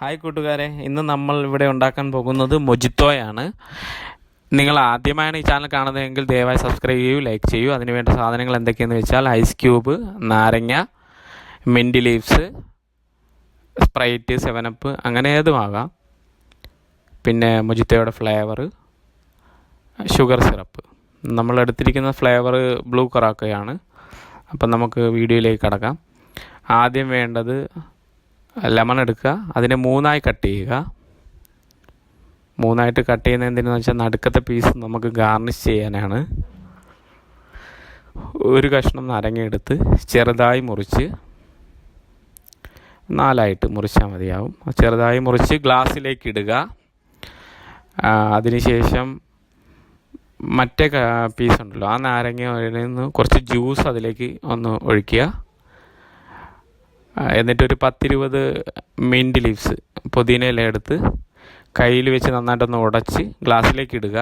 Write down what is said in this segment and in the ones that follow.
Hi കൂട്ടുകാരെ ഇന്ന് നമ്മൾ ഇവിടെ ഉണ്ടാക്കാൻ പോകുന്നത് മൊജിത്തോയാണ്. നിങ്ങൾ ആദ്യമായാണ് ഈ ചാനൽ കാണുന്നതെങ്കിൽ ദയവായി സബ്സ്ക്രൈബ് ചെയ്യൂ ലൈക്ക് ചെയ്യൂ. അതിന് വേണ്ട സാധനങ്ങൾ എന്തൊക്കെയെന്ന് വെച്ചാൽ ഐസ് ക്യൂബ് നാരങ്ങ mint leaves Sprite seven up അങ്ങനെ ഏതുമാകാം പിന്നെ മൊജിത്തോയുടെ ഫ്ലേവർ ഷുഗർ സിറപ്പ്. നമ്മൾ എടുത്തിരിക്കുന്ന ഫ്ലേവർ ബ്ലൂ കറാക്കയാണ്. അപ്പം നമുക്ക് വീഡിയോയിലേക്ക് കടക്കാം. ആദ്യം വേണ്ടത് ലെമൺ എടുക്കുക. അതിനെ മൂന്നായി കട്ട് ചെയ്യുക. മൂന്നായിട്ട് കട്ട് ചെയ്യുന്ന എന്തിനാന്ന് വെച്ചാൽ നടുക്കത്തെ പീസ് നമുക്ക് ഗാർണിഷ് ചെയ്യാനാണ്. ഒരു കഷ്ണം നാരങ്ങ എടുത്ത് ചെറുതായി മുറിച്ച് നാലായിട്ട് മുറിച്ചാൽ മതിയാവും. ചെറുതായി മുറിച്ച് ഗ്ലാസ്സിലേക്ക് ഇടുക. അതിനുശേഷം മറ്റേ പീസ് ഉണ്ടല്ലോ ആ നാരങ്ങയിൽ നിന്ന് കുറച്ച് ജ്യൂസ് അതിലേക്ക് ഒന്ന് ഒഴിക്കുക. എന്നിട്ടൊരു പത്തിരുപത് മിന്റ് ലീവ്സ് പുതിന ഇല എടുത്ത് കയ്യിൽ വെച്ച് നന്നായിട്ടൊന്ന് ഉടച്ച് ഗ്ലാസ്സിലേക്ക് ഇടുക.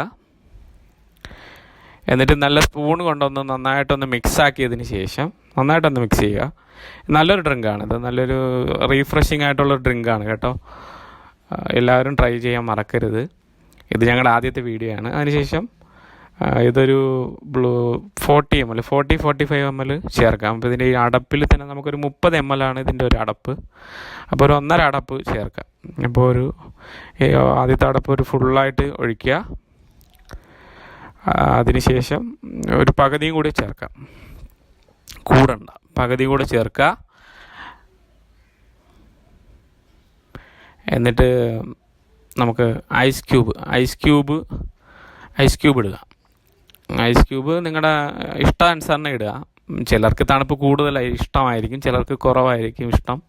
എന്നിട്ട് നല്ല സ്പൂൺ കൊണ്ടൊന്ന് നന്നായിട്ടൊന്ന് മിക്സ് ആക്കിയതിന് ശേഷം നന്നായിട്ടൊന്ന് മിക്സ് ചെയ്യുക. നല്ലൊരു ഡ്രിങ്കാണ് ഇത് നല്ലൊരു റീഫ്രഷിംഗ് ആയിട്ടുള്ള ഡ്രിങ്കാണ് കേട്ടോ. എല്ലാവരും ട്രൈ ചെയ്യാൻ മറക്കരുത്. ഇത് ഞങ്ങളുടെ ആദ്യത്തെ വീഡിയോ ആണ്. അതിനുശേഷം ഇതൊരു blue forty M L forty forty five M L ചേർക്കാം. അപ്പോൾ ഇതിന്റെ ഈ അടപ്പിൽ തന്നെ നമുക്കൊരു മുപ്പത് എം എൽ ആണ് ഇതിന്റെ ഒരു അടപ്പ്. അപ്പോൾ ഒരു ഒന്നര അടപ്പ് ചേർക്കാം. അപ്പോൾ ഒരു ആദ്യത്തെ അടപ്പ് ഒരു ഫുള്ളായിട്ട് ഒഴിക്കുക. അതിനുശേഷം ഒരു പകുതിയും കൂടി ചേർക്കാം. കൂടണ്ട പകുതിയും കൂടി ചേർക്കുക. എന്നിട്ട് നമുക്ക് ice cube ice cube ice cube ഇടുക. ഐസ് ക്യൂബ് നിങ്ങളുടെ ഇഷ്ടാനുസരണം ഇടുക. ചിലർക്ക് തണുപ്പ് കൂടുതലായി ഇഷ്ടമായിരിക്കും. ചിലർക്ക് കുറവായിരിക്കും ഇഷ്ടം.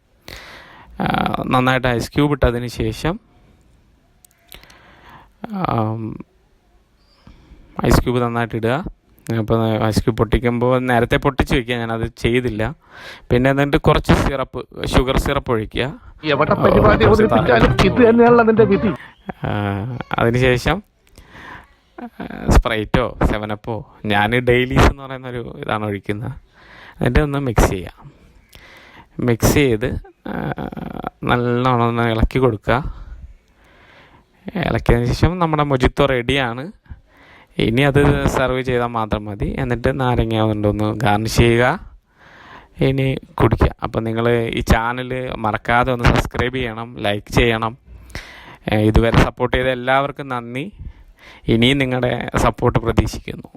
നന്നായിട്ട് ഐസ് ക്യൂബ് ഇട്ടതിന് ശേഷം ഐസ് ക്യൂബ് നന്നായിട്ട് ഇടുക. അപ്പോൾ ഐസ് ക്യൂബ് പൊട്ടിക്കുമ്പോൾ നേരത്തെ പൊട്ടിച്ച് വയ്ക്കുക ഞാനത് ചെയ്തില്ല. പിന്നെ എന്നിട്ട് കുറച്ച് സിറപ്പ് ഷുഗർ സിറപ്പ് ഒഴിക്കുക. എവിടെ സ്പ്രൈറ്റോ സെവനപ്പോ ഞാൻ ഡെയിലീസ് എന്ന് പറയുന്ന ഒരു ഇതാണ് ഒഴിക്കുന്നത്. എന്നിട്ട് ഒന്ന് മിക്സ് ചെയ്യാം. മിക്സ് ചെയ്ത് നല്ലോണം ഒന്ന് ഇളക്കി കൊടുക്കുക. ഇളക്കിയതിന് ശേഷം നമ്മുടെ മൊജിത്തോ റെഡിയാണ്. ഇനി അത് സെർവ് ചെയ്താൽ മാത്രം മതി. എന്നിട്ട് നാരങ്ങ കൊണ്ടൊന്ന് ഗാർണിഷ് ചെയ്യുക. ഇനി കുടിക്കുക. അപ്പോൾ നിങ്ങൾ ഈ ചാനൽ മറക്കാതെ ഒന്ന് സബ്സ്ക്രൈബ് ചെയ്യണം ലൈക്ക് ചെയ്യണം. ഇതുവരെ സപ്പോർട്ട് ചെയ്ത എല്ലാവർക്കും നന്ദി. ഇനിയും നിങ്ങളുടെ സപ്പോർട്ട് പ്രതീക്ഷിക്കുന്നു.